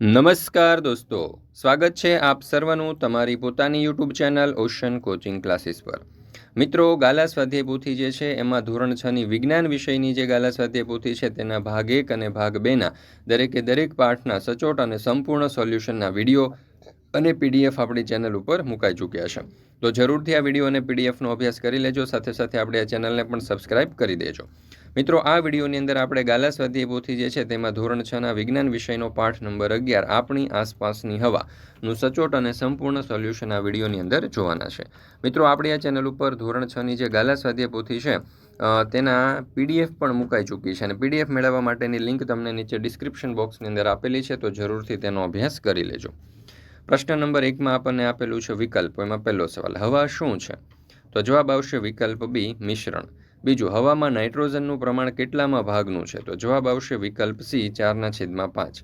નમસ્કાર દોસ્તો, સ્વાગત છે આપ સર્વનું તમારી પોતાની YouTube channel Ocean Coaching Classes પર. મિત્રો, ગાલા સ્વાધ્યાય પોથી જે છે, એમાં ધોરણ છની વિજ્ઞાન વિષયની જે ગાલા સ્વાધ્યાય પોથી છે, તેના ભાગ એક અને ભાગ બેના દરેકે દરેક પાઠના સચોટ અને સંપૂર્ણ સોલ્યુશનના વીડિયો અને પીડીએફ આપણી ચેનલ ઉપર મુકાઈ ચૂક્યા છે. તો જરૂરથી આ વીડિયો અને પીડીએફનો અભ્યાસ કરી લેજો, સાથે સાથે આપણે આ ચેનલને પણ સબસ્ક્રાઇબ કરી દેજો. મિત્રો, આ વિડીયોની અંદર આપણે ગાલા સ્વાધ્યાય જે છે તેમાં ધોરણ છના વિજ્ઞાન વિષયનો પાઠ નંબર અગિયાર, આપણી આસપાસની હવાનું સચોટ અને સંપૂર્ણ સોલ્યુશન આ વિડીયોની અંદર જોવાના છે. મિત્રો, આપણી આ ચેનલ ઉપર ધોરણ છની જે ગાલા સ્વાધ્યાય છે તેના પીડીએફ પણ મુકાઈ ચૂકી છે અને પીડીએફ મેળવવા માટેની લિંક તમને નીચે ડિસ્ક્રિપ્શન બોક્સની અંદર આપેલી છે, તો જરૂરથી તેનો અભ્યાસ કરી લેજો. પ્રશ્ન નંબર એકમાં આપણને આપેલું છે વિકલ્પ, એમાં પહેલો સવાલ, હવા શું છે? તો જવાબ આવશે વિકલ્પ બી, મિશ્રણ. બીજું, હવામાં નાઇટ્રોજનનું પ્રમાણ કેટલામાં ભાગનું છે? તો જવાબ આવશે વિકલ્પ સી, ચારના છેદમાં પાંચ.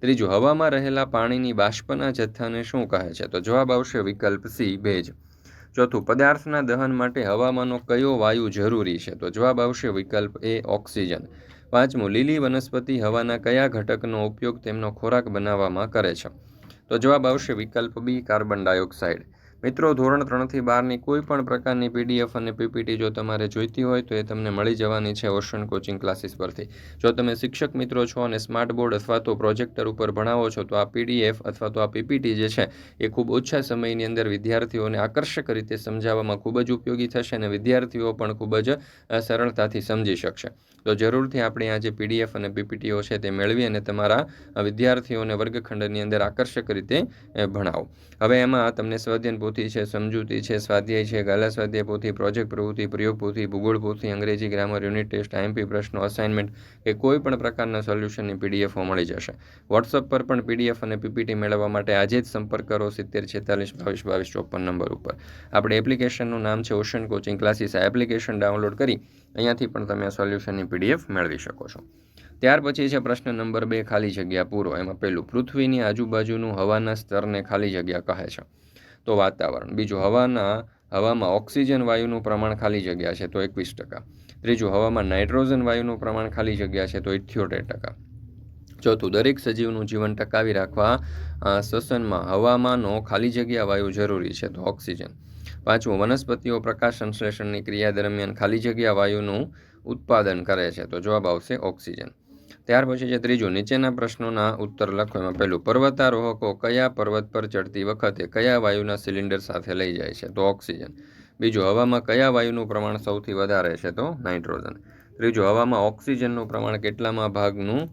ત્રીજું, હવામાં રહેલા પાણીની બાષ્પના જથ્થાને શું કહે છે? તો જવાબ આવશે વિકલ્પ સી, ભેજ. ચોથું, પદાર્થના દહન માટે હવામાંનો કયો વાયુ જરૂરી છે? તો જવાબ આવશે વિકલ્પ એ, ઓક્સિજન. પાંચમું, લીલી વનસ્પતિ હવાના કયા ઘટકનો ઉપયોગ તેમનો ખોરાક બનાવવામાં કરે છે? તો જવાબ આવશે વિકલ્પ બી, કાર્બન ડાયોક્સાઇડ. મિત્રો, ધોરણ ત્રણથી બારની કોઈ પણ પ્રકારની પીડીએફ અને પીપીટી જો તમારે જોઈતી હોય તો એ તમને મળી જવાની છે ઓશન કોચિંગ ક્લાસીસ પરથી. જો તમે શિક્ષક મિત્રો છો અને સ્માર્ટ બોર્ડ અથવા તો પ્રોજેક્ટર ઉપર ભણાવો છો, તો આ પીડીએફ અથવા તો આ પીપીટી જે છે, એ ખૂબ ઓછા સમયની અંદર વિદ્યાર્થીઓને આકર્ષક રીતે સમજાવવામાં ખૂબ જ ઉપયોગી થશે અને વિદ્યાર્થીઓ પણ ખૂબ જ સરળતાથી સમજી શકશે. તો જરૂરથી આપણે આ જે પીડીએફ અને પીપીટીઓ છે તે મેળવી અને તમારા વિદ્યાર્થીઓને વર્ગખંડની અંદર આકર્ષક રીતે ભણાવો. હવે એમાં તમને સ્વાધ્યાયન પોથી છે, સમજૂતી છે, સ્વાધ્યાય છે, ગાલા સ્વાધ્યાય પોથી પ્રોજેક્ટ પ્રવૃત્તિ, પ્રયોગ પોથી, ભૂગોળ પોથી, અંગ્રેજી ગ્રામર યુનિટ ટેસ્ટ આઈએમપી પ્રશ્નો અસાઇનમેન્ટ કે કોઈ પણ પ્રકારના સોલ્યુશનની પીડીએફો મળી જશે. વોટ્સઅપ પર પણ પીડીએફ અને પીપીટી મેળવવા માટે આજે જ સંપર્ક કરો સિત્તેર છેતાલીસ બાવીસ બાવીસ ચોપન નંબર ઉપર. આપણે એપ્લિકેશનનું નામ છે ઓશન કોચિંગ ક્લાસીસ આ એપ્લિકેશન ડાઉનલોડ કરી અહીંયાથી પણ તમે આ સોલ્યુશનની પીડીએફ મેળવી શકો છો. ત્યાર પછી છે, પ્રશ્ન નંબર બે, ખાલી જગ્યા પૂરો. એમાં પહેલું પૃથ્વીની આજુબાજુનું હવાના સ્તરને ખાલી જગ્યા કહે છે. તો વાતાવરણ. બીજું હવાના, હવામાં ઓક્સિજન વાયુનું પ્રમાણ ખાલી જગ્યા છે તો એકવીસ ટકા. ત્રીજું, હવામાં નાઇટ્રોજન વાયુનું પ્રમાણ ખાલી જગ્યા છે તો ઇઠ્યોતેર ટકા. ચોથું, દરેક સજીવનું જીવન ટકાવી રાખવા શ્વસનમાં હવામાંનો ખાલી જગ્યા વાયુ જરૂરી છે તો ઓક્સિજન. પાંચમું, વનસ્પતિઓ પ્રકાશ સંશ્લેષણની ક્રિયા દરમિયાન ખાલી જગ્યા વાયુનું ઉત્પાદન કરે છે તો જવાબ આવશે ઓક્સિજન. ત્યાર પછી છે ત્રીજું, નીચેના પ્રશ્નોના ઉત્તર લખો. એમાં પહેલું, પર્વતારોહકો કયા પર્વત પર ચડતી વખતે કયા વાયુના સિલિન્ડર સાથે લઈ જાય છે? તો ઓક્સિજન. બીજું, હવામાં કયા વાયુનું પ્રમાણ સૌથી વધારે છે? તો નાઇટ્રોજન. ત્રીજું, હવામાં ઓક્સિજનનું પ્રમાણ કેટલામાં ભાગનું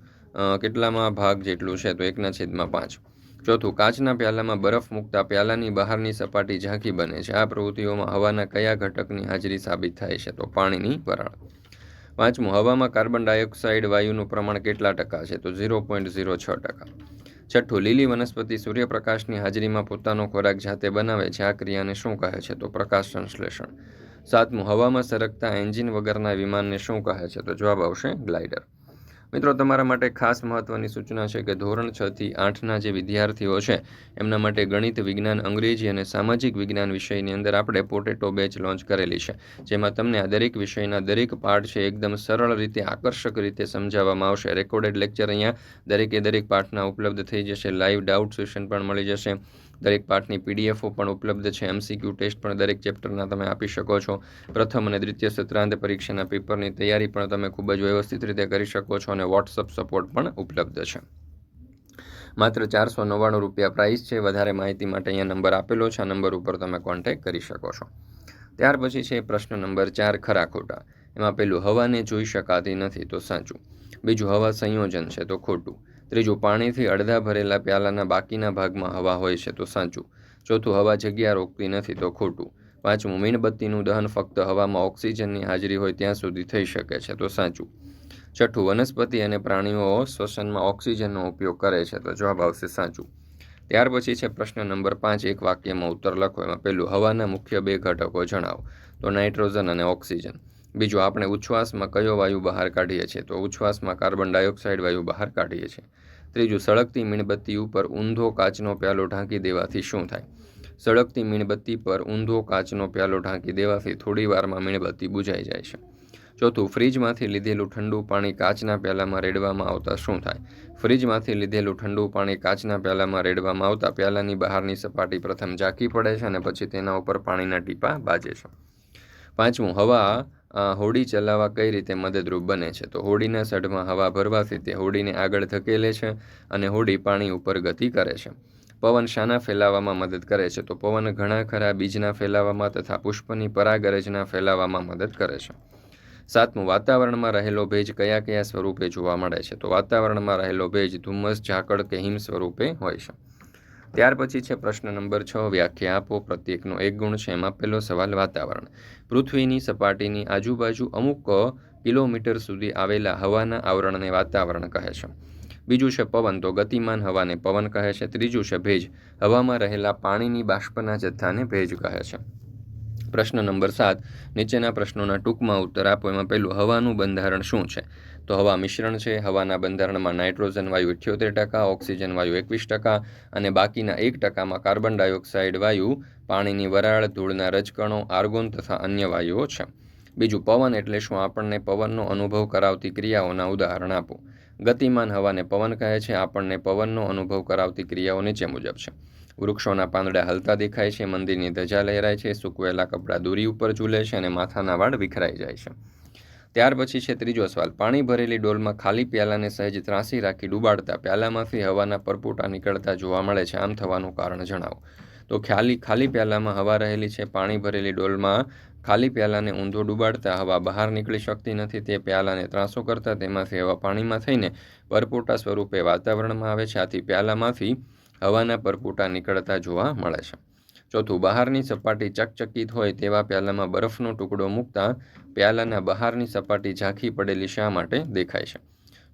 કેટલામાં ભાગ જેટલું છે? તો એકના છેદમાં પાંચ. ચોથું, કાચના પ્યાલામાં બરફ મૂકતા પ્યાલાની બહારની સપાટી ઝાંખી બને છે. આ પ્રવૃત્તિઓમાં હવાના કયા ઘટકની હાજરી સાબિત થાય છે? તો પાણીની વરાળ. પાંચમું, હવામાં કાર્બન ડાયોક્સાઇડ વાયુનું પ્રમાણ કેટલા ટકા છે? તો ઝીરો પોઈન્ટ ઝીરો છ ટકા. છઠ્ઠું, લીલી વનસ્પતિ સૂર્યપ્રકાશની હાજરીમાં પોતાનો ખોરાક જાતે બનાવે છે? આ ક્રિયાને શું કહે છે? તો પ્રકાશ સંશ્લેષણ. સાતમું, હવામાં સરકતા એન્જિન વગરના વિમાનને શું કહે છે? તો જવાબ આવશે ગ્લાઇડર. મિત્રો, તમારા માટે ખાસ મહત્વની સૂચના છે કે ધોરણ છ થી આઠના જે વિદ્યાર્થીઓ છે, એમના માટે ગણિત, વિજ્ઞાન, અંગ્રેજી અને સામાજિક વિજ્ઞાન વિષયની અંદર આપણે પોટેટો બેચ લોન્ચ કરેલી છે. જેમાં તમને આ દરેક વિષયના દરેક પાઠ છે, એકદમ સરળ રીતે, આકર્ષક રીતે સમજાવવામાં આવશે. રેકોર્ડેડ લેક્ચર અહીંયા દરેકે દરેક પાઠના ઉપલબ્ધ થઈ જશે. લાઈવ ડાઉટ સેશન પણ મળી જશે. દરેક પાઠની પીડીએફો પણ ઉપલબ્ધ છે. એમસીક્યુ ટેસ્ટ પણ દરેક ચેપ્ટરના તમે આપી શકો છો. પ્રથમ અને દ્વિતીય સત્રાંત પરીક્ષાના પેપરની તૈયારી પણ તમે ખૂબ જ વ્યવસ્થિત રીતે કરી શકો છો અને વોટ્સઅપ સપોર્ટ પણ ઉપલબ્ધ છે. માત્ર ચારસો નવ્વાણું રૂપિયા પ્રાઇસ છે. વધારે માહિતી માટે અહીંયા નંબર આપેલો છે. આ નંબર ઉપર તમે કોન્ટેક્ટ કરી શકો છો. ત્યાર પછી છે પ્રશ્ન નંબર ચાર ખરા ખોટા એમાં પેલું હવાને જોઈ શકાતી નથી તો સાચું. બીજું હવા સંયોજન છે તો ખોટું. ત્રીજું, પાણીથી અડધા ભરેલા પ્યાલાના બાકીના ભાગમાં હવા હોય છે તો સાચું. ચોથું, હવા જગ્યા રોકતી નથી તો ખોટું. પાંચમું, મીણબત્તીનું દહન ફક્ત હવામાં ઓક્સિજનની હાજરી હોય ત્યાં સુધી થઈ શકે છે તો સાચું. છઠ્ઠું, વનસ્પતિ અને પ્રાણીઓ શ્વસનમાં ઓક્સિજનનો ઉપયોગ કરે છે તો જવાબ આવશે સાચું. ત્યાર પછી છે પ્રશ્ન નંબર પાંચ, એક વાક્યમાં ઉત્તર લખો. એમાં પહેલું, હવાના મુખ્ય બે ઘટકો જણાવો. તો નાઇટ્રોજન અને ઓક્સિજન. બીજું આપણે ઉચ્છ્વાસમાં કયો વાયુ બહાર કાઢીએ છીએ? તો ઉચ્છ્વાસમાં કાર્બન ડાયોક્સાઇડ વાયુ બહાર કાઢીએ છીએ. ત્રીજું, સળગતી મીણબત્તી ઉપર ઊંધો કાચનો પ્યાલો ઢાંકી દેવાથી શું થાય? સળગતી મીણબત્તી પર ઊંધો કાચનો પ્યાલો ઢાંકી દેવાથી થોડી વારમાં મીણબત્તી બુઝાઈ જાય છે. ચોથું, ફ્રીજમાંથી લીધેલું ઠંડુ પાણી કાચના પ્યાલામાં રેડવામાં આવતા શું થાય? ફ્રીજમાંથી લીધેલું ઠંડુ પાણી કાચના પ્યાલામાં રેડવામાં આવતા પ્યાલાની બહારની સપાટી પ્રથમ ઝાંકી પડે છે અને પછી તેના ઉપર પાણીના ટીપા બાજે છે. પાંચમું, હવા હોડી ચલાવવા કઈ રીતે મદદરૂપ બને છે? તો હોડીના સઢમાં હવા ભરવાથી તે હોડીને આગળ ધકેલે છે અને હોડી પાણી ઉપર ગતિ કરે છે. પવન શાના ફેલાવામાં મદદ કરે છે. તો પવન ઘણા ખરા બીજના ફેલાવામાં તથા પુષ્પની પરાગરજના ફેલાવામાં મદદ કરે છે. સાતમું, વાતાવરણમાં રહેલો ભેજ કયા કયા સ્વરૂપે જોવા મળે છે? તો વાતાવરણમાં રહેલો ભેજ ધુમ્મસ, ઝાકળ કે હિમ સ્વરૂપે હોય છે. ત્યાર પછી છે પ્રશ્ન નંબર છ, વ્યાખ્યા આપો. પ્રત્યેકનો એક ગુણ છે. એમાં પહેલો સવાલ, વાતાવરણ. પૃથ્વીની સપાટીની આજુબાજુ અમુક કિલોમીટર સુધી આવેલા હવાના આવરણને વાતાવરણ કહે છે. બીજું છે પવન. તો ગતિમાન હવાને પવન કહે છે. ત્રીજું છે ભેજ. હવામાં રહેલા પાણીની બાષ્પના જથ્થાને ભેજ કહે છે. પ્રશ્ન નંબર સાત. નીચેના પ્રશ્નોના ટૂંકમાં ઉત્તર આપો. એમાં પહેલું, હવાનું બંધારણ શું છે? તો હવા મિશ્રણ છે. હવાના બંધારણમાં નાઇટ્રોજન વાયુ અઠ્યોતેર ટકા, ઓક્સિજન વાયુ એકવીસ ટકા અને બાકીના એક ટકામાં કાર્બન ડાયોક્સાઇડ વાયુ, પાણીની વરાળ, ધૂળના રજકણો, આર્ગોન તથા અન્ય વાયુઓ છે. બીજું પવન એટલે શું? આપણને પવનનો અનુભવ કરાવતી ક્રિયાઓના ઉદાહરણ આપો. ગતિમાન હવાને પવન કહે છે. આપણને પવનનો અનુભવ કરાવતી ક્રિયાઓ નીચે મુજબ છે. વૃક્ષોના પાંદડા હલતા દેખાય છે. મંદિરની ધજા લહેરાય છે. સૂકવેલા કપડાં દોરી ઉપર ઝૂલે છે અને માથાના વાળ વિખરાઈ જાય છે. ત્યાર પછી છે ત્રીજો સવાલ. પાણી ભરેલી ડોલમાં ખાલી પ્યાલાને સહેજ ત્રાસી રાખી ડૂબાડતા પ્યાલામાંથી હવાના પરપોટા નીકળતા જોવા મળે છે. આમ થવાનું કારણ જણાવો. તો ખાલી ખાલી પ્યાલામાં હવા રહેલી છે. પાણી ભરેલી ડોલમાં ખાલી પ્યાલાને ઊંધો ડૂબાડતા હવા બહાર નીકળી શકતી નથી. તે પ્યાલાને ત્રાસો કરતા તેમાંથી હવા પાણીમાં થઈને પરપોટા સ્વરૂપે વાતાવરણમાં આવે છે. આથી પ્યાલામાંથી હવાના પરપોટા નીકળતા જોવા મળે છે. ચોથું, બહારની સપાટી ચકચકિત હોય તેવા પ્યાલામાં બરફનો ટુકડો મૂકતા પ્યાલાના બહારની સપાટી ઝાંખી પડેલી શા માટે દેખાય છે?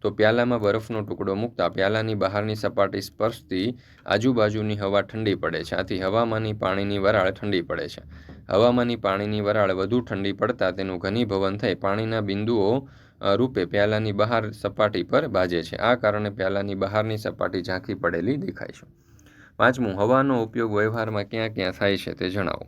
તો પ્યાલામાં બરફનો ટુકડો મૂકતા પ્યાલાની બહારની સપાટી સ્પર્શતી આજુબાજુની હવા ઠંડી પડે છે. આથી હવામાંની પાણીની વરાળ ઠંડી પડે છે. હવામાંની પાણીની વરાળ વધુ ઠંડી પડતા તેનું ઘનીભવન થઈ પાણીના બિંદુઓ રૂપે પ્યાલાની બહાર સપાટી પર બાજે છે. આ કારણે પ્યાલાની બહારની સપાટી ઝાંખી પડેલી દેખાય છે. પાંચમું હવાનો ઉપયોગ વ્યવહારમાં ક્યાં ક્યાં થાય છે તે જણાવો.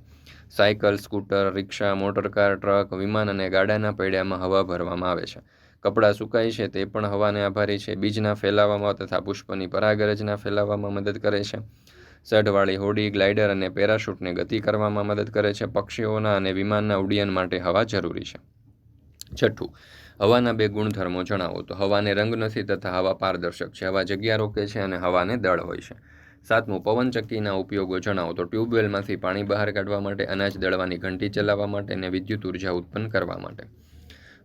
Cycle, scooter, rickshaw motorcar truck, વિમાન અને ગાડાના પૈડામાં હવા ભરવામાં આવે છે. કપડાં સુકાય છે તે પણ હવાને આભારી છે. બીજના ફેલાવામાં તથા પુષ્પની પરાગરજના ફેલાવવામાં મદદ કરે છે. સઢવાળી હોડી, ગ્લાઇડર અને પેરાશૂટને ગતિ કરવામાં મદદ કરે છે. પક્ષીઓના અને વિમાનના ઉડ્ડયન માટે હવા જરૂરી છે. છઠ્ઠું, હવાના બે ગુણધર્મો જણાવો. તો હવાને રંગ નથી તથા હવા પારદર્શક છે. હવા જગ્યા રોકે છે અને હવાને દળ હોય છે. સાતમું પવનચક્કીના ઉપયોગો જણાવો. તો ટ્યુબવેલમાંથી પાણી બહાર કાઢવા માટે, અનાજ દળવાની ઘંટી ચલાવવા માટે અને વિદ્યુત ઊર્જા ઉત્પન્ન કરવા માટે.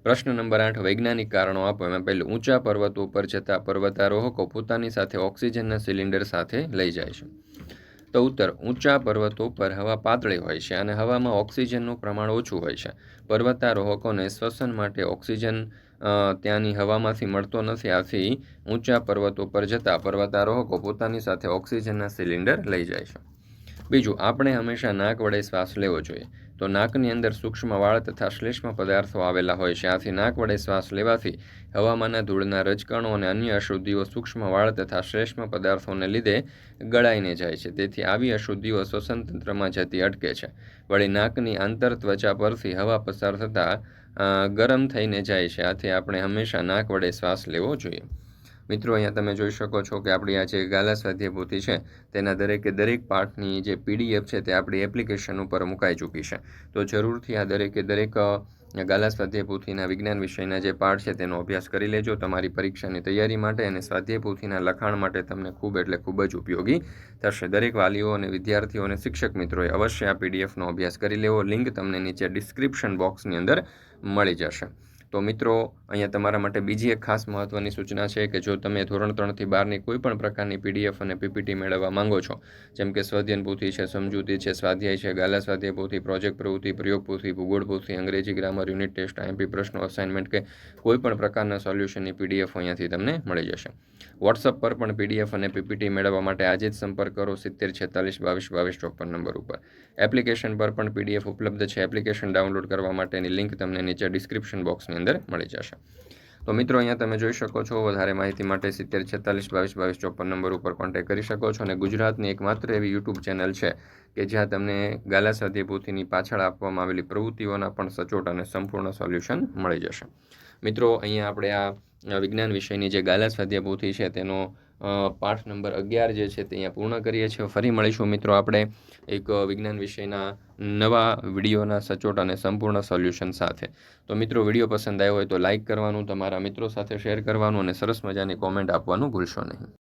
પ્રશ્ન નંબર આઠ, વૈજ્ઞાનિક કારણો આપો. એમાં પહેલું, ઊંચા પર્વતો ઉપર જતા પર્વતારોહકો પોતાની સાથે ઓક્સિજનના સિલિન્ડર સાથે લઈ જાય છે. તો ઉત્તર, ઊંચા પર્વતો પર હવા પાતળી હોય છે અને હવામાં ઓક્સિજનનું પ્રમાણ ઓછું હોય છે. પર્વતારોહકોને શ્વસન માટે ઓક્સિજન ત્યાંની હવામાંથી મળતો નથી. આથી ઊંચા પર્વતો પર જતા પર્વતારોહકો પોતાની સાથે ઓક્સિજનના સિલિન્ડર લઈ જાય છે. બીજું, આપણે હંમેશા નાક વડે શ્વાસ લેવો જોઈએ. તો નાકની અંદર સૂક્ષ્મ વાળ તથા શ્લેષ્મ પદાર્થો આવેલા હોય છે. આથી નાક વડે શ્વાસ લેવાથી હવામાંના ધૂળના રજકણો અને અન્ય અશુદ્ધિઓ સૂક્ષ્મ વાળ તથા શ્લેષ્મ પદાર્થોને લીધે ગળાઈને જાય છે. તેથી આવી અશુદ્ધિઓ શ્વસનતંત્રમાં જતી અટકે છે. વળી નાકની આંતર ત્વચા પરથી હવા પસાર થતાં ગરમ થઈને જાય છે. આથી આપણે હંમેશા નાક વડે શ્વાસ લેવો જોઈએ. મિત્રો, અહીંયા તમે જોઈ શકો છો કે આપણી આ જે ગાલા સ્વાધ્યાયપોથી છે, તેના દરેકે દરેક પાઠની જે પીડીએફ છે, તે આપણી એપ્લિકેશન ઉપર મુકાઈ ચૂકી છે. તો જરૂરથી આ દરેકે દરેક અ, સ્વાધ્યાય સ્વાધ્યાયપોથીના વિજ્ઞાન વિષયના જે પાઠ છે તેનો અભ્યાસ કરી લેજો. તમારી પરીક્ષાની તૈયારી માટે અને સ્વાધ્યાયપોથીના લખાણ માટે તમને ખૂબ એટલે ખૂબ જ ઉપયોગી થશે. દરેક વાલીઓ અને વિદ્યાર્થીઓ અને શિક્ષક મિત્રોએ અવશ્ય આ પીડીએફનો અભ્યાસ કરી લેવો. લિંક તમને નીચે ડિસ્ક્રિપ્શન બોક્સની અંદર મળી જશે. તો મિત્રો, અહીંયા તમારા માટે બીજી એક ખાસ મહત્ત્વની સૂચના છે કે જો તમે ધોરણ ત્રણથી બારની કોઈ પણ પ્રકારની પીડીએફ અને પીપીટી મેળવવા માંગો છો, જેમ કે સ્વાધ્યન પોથી છે, સમજૂતી છે, સ્વાધ્યાય છે, ગાલા સ્વાધ્યાય પોથી પ્રોજેક્ટ પ્રવૃત્તિ, પ્રયોગ પોથી ભૂગોળ પોથી અંગ્રેજી ગ્રામર, યુનિટ ટેસ્ટ આઈએમપી પ્રશ્નો, અસાઇનમેન્ટ કે કોઈ પણ પ્રકારના સોલ્યુશનની પીડીએફ અહીંયાથી તમને મળી જશે. વોટ્સઅપ પર પણ પીડીએફ અને પીપીટી મેળવવા માટે આજે જ સંપર્ક કરો સિત્તેર છેતાલીસ બાવીસ બાવીસ ચોપન નંબર ઉપર. એપ્લિકેશન પર પણ પીડીએફ ઉપલબ્ધ છે. એપ્લિકેશન ડાઉનલોડ કરવા માટેની લિંક તમને નીચે ડિસ્ક્રિપ્શન બોક્સની અંદર મળી જશે. તો મિત્રો, અહીંયા તમે જોઈ શકો છો, વધારે માહિતી માટે સિત્તેર, છેતાલીસ, બાવીસ બાવીસ, ચોપન નંબર ઉપર કોન્ટેક્ટ કરી શકો છો અને ગુજરાતની એકમાત્ર એવી યુટ્યુબ ચેનલ છે કે જ્યાં તમને ગાલા સાધ્યભૂતિની પાછળ આપવામાં આવેલી પ્રવૃત્તિઓના પણ સચોટ અને સંપૂર્ણ સોલ્યુશન મળી જશે. મિત્રો, અહીંયા આપણે આ વિજ્ઞાન વિષયની જે ગાલા સાધ્યભૂતિ છે તેનો પાઠ નંબર અગિયાર જે છે તે અહીંયા પૂર્ણ કરીએ છીએ. ફરી મળીશું મિત્રો આપણે એક વિજ્ઞાન વિષયના નવા વિડીયોના સચોટ અને સંપૂર્ણ સોલ્યુશન સાથે. તો મિત્રો વીડિયો પસંદ આવ્યો હોય તો લાઇક કરવાનું, તમારા મિત્રો સાથે શેર કરવાનું અને સરસ મજાની કોમેન્ટ આપવાનું ભૂલશો નહીં.